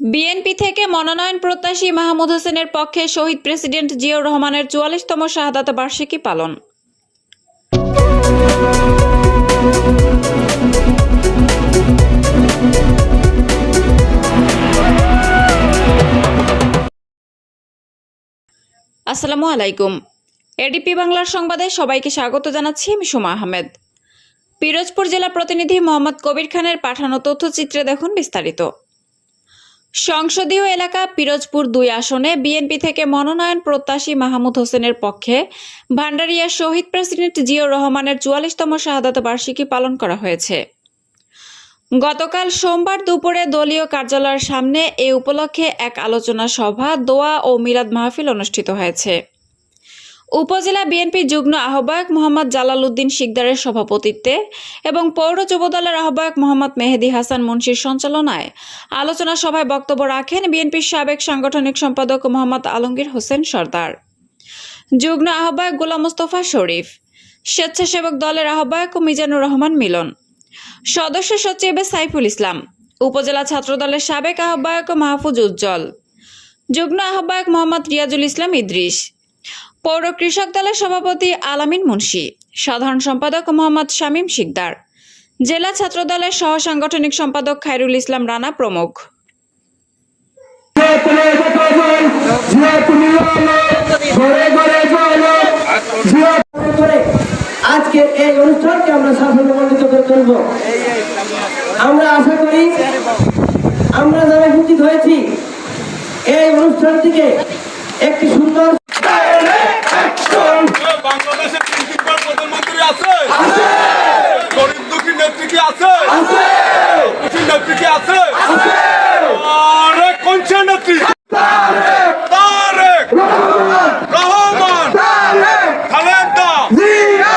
BNP থেকে মনোনয়ন প্রত্যাশী মাহমুদ হোসেনের পক্ষে শহীদ প্রেসিডেন্ট জিয়াউর রহমানের চুয়াল্লিশতম শাহাদাত বার্ষিকী পালন। আসসালামু আলাইকুম। এডিপি বাংলার সংবাদে সবাইকে স্বাগত জানাচ্ছি, আমি সুমা আহমেদ। পিরোজপুর জেলা প্রতিনিধি মোহাম্মদ কবির খানের পাঠানো তথ্যচিত্রে দেখুন বিস্তারিত। সংসদীয় এলাকা পিরোজপুর দুই আসনে বিএনপি থেকে মনোনয়ন প্রত্যাশী মাহমুদ হোসেনের পক্ষে ভান্ডারিয়া শহীদ প্রেসিডেন্ট জিয়াউর রহমানের চুয়াল্লিশতম শাহাদাত বার্ষিকী পালন করা হয়েছে। গতকাল সোমবার দুপুরে দলীয় কার্যালয়ের সামনে এ উপলক্ষে এক আলোচনা সভা, দোয়া ও মিলাদ মাহফিল অনুষ্ঠিত হয়েছে। উপজেলা বিএনপি যুগ্ম আহ্বায়ক মোহাম্মদ জালাল উদ্দিন শিকদারের সভাপতিত্বে এবং পৌর যুবদলের আহ্বায়ক মোহাম্মদ মেহেদি হাসান মুন্সির সঞ্চালনায় আলোচনা সভায় বক্তব্য রাখেন বিএনপির সাবেক সাংগঠনিক সম্পাদক মোহাম্মদ আলমগীর হোসেন সর্দার। যুগ্ম আহ্বায়ক গোলাম মোস্তফা শরীফ, স্বেচ্ছাসেবক দলের আহ্বায়ক মিজানুর রহমান মিলন, সদস্য সচিব সাইফুল ইসলাম, উপজেলা ছাত্রদলের সাবেক আহ্বায়ক মাহফুজ উজ্জ্বল, যুগ্ম আহ্বায়ক মোহাম্মদ রিয়াজুল ইসলাম ইদ্রিস পৌর কৃষক দলের সভাপতি আলামিন মুন্সি, সাধারণ সম্পাদক মোহাম্মদ শামীম শিকদার, জেলা ছাত্র দলের সহ সাংগঠনিক সম্পাদক খায়রুল ইসলাম রানা প্রমুখ। এই অনুষ্ঠানকে আমরা সাফল্যমণ্ডিত করে তুলব। আমরা আশা করি, আমরা যারা হয়েছি, এই অনুষ্ঠানটিকে একটি সুন্দর বাংলাদেশের তিনবার প্রধানমন্ত্রী আছে। গরিব দুঃখী নেত্রী কি আছে? দুঃখী নেত্রী কি আছে? আরে কোনছে নেত্রী। তারেক। রহমান। খালেদা। জিয়া।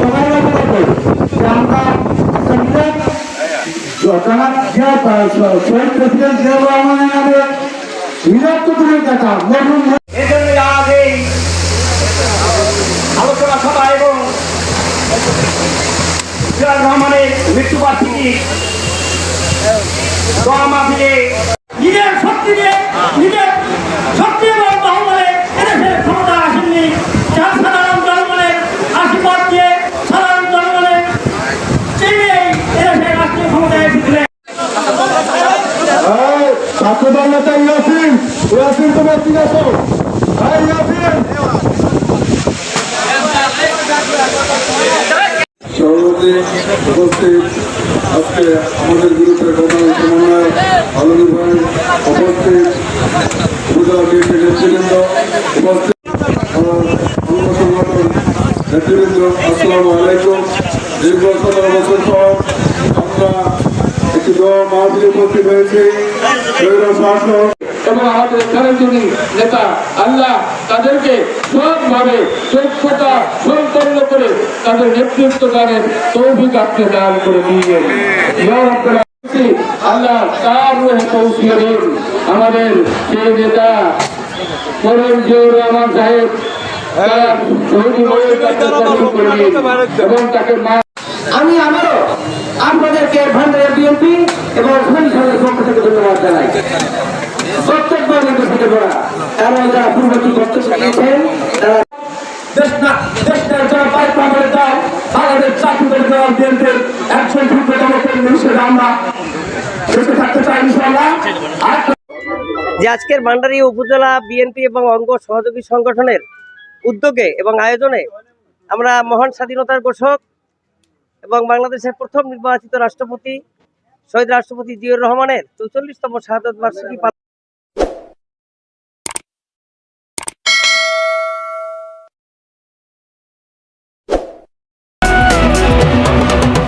সবাই লক্ষ্য করবেন যে আমরা সংবিধান জিয়া শহীদ প্রেসিডেন্ট জিয়া রহমানের নামে করে দেখা মরহুম এজন্য আজ এই আলোচনা সভা এবং জিয়াউর রহমানের মৃত্যুবার্ষিকী দোয়া মাহফিলে নিজের শক্তি দিয়ে নিজের শক্তি এবং বাহুবলে এদেশের ক্ষমতা আসেননি। যার সাধারণ জনগণের আশীর্বাদ দিয়ে সাধারণ জনগণের চিনিয়ে এদেশের রাষ্ট্রীয় ক্ষমতায় এসেছিলেন। ছাত্র বাংলাতে ইয়াসিন ইয়াসিন তোমার ঠিক আছো? হ্যাঁ ইয়াসিন! সভাপতি, উপস্থিত, আজকে আমাদের বিরুদ্ধে প্রধান সমন্বয় আলমী ভাই আলাইকুম। দীর্ঘ বছর পর মাহফিলে উপস্থিত হয়েছি। শাসক এবং আমাদের কারণজনী নেতা আল্লাহ তাদেরকে সবভাবে যোগ্যতা সম্পন্ন করে তাদের নেতৃত্ব দানের তৌফিক আপনি দান করে দিয়েছেন রাব্বুল আলামিন, আল্লাহ তার পৌঁছিয়ে দিন। আমাদের সেই নেতা করণ জিয়র রহমান সাহেব তার শহীদ তাকে কবুল করে দিন এবং তাকে মা আমি আবারও আপনাদেরকে ভান্ডারের বিএনপি এবং পক্ষ থেকে ধন্যবাদ জানাই। প্রত্যেকবার নির্বাচিত করা এবং যারা বক্তব্য দিয়েছেন যে আজকের ভান্ডারী উপজেলা বিএনপি এবং অঙ্গ সহযোগী সংগঠনের উদ্যোগে এবং আয়োজনে আমরা মহান স্বাধীনতার ঘোষক এবং বাংলাদেশের প্রথম নির্বাচিত রাষ্ট্রপতি শহীদ রাষ্ট্রপতি জিয়র রহমানের চৌচল্লিশতম শাহাদত বার্ষিকী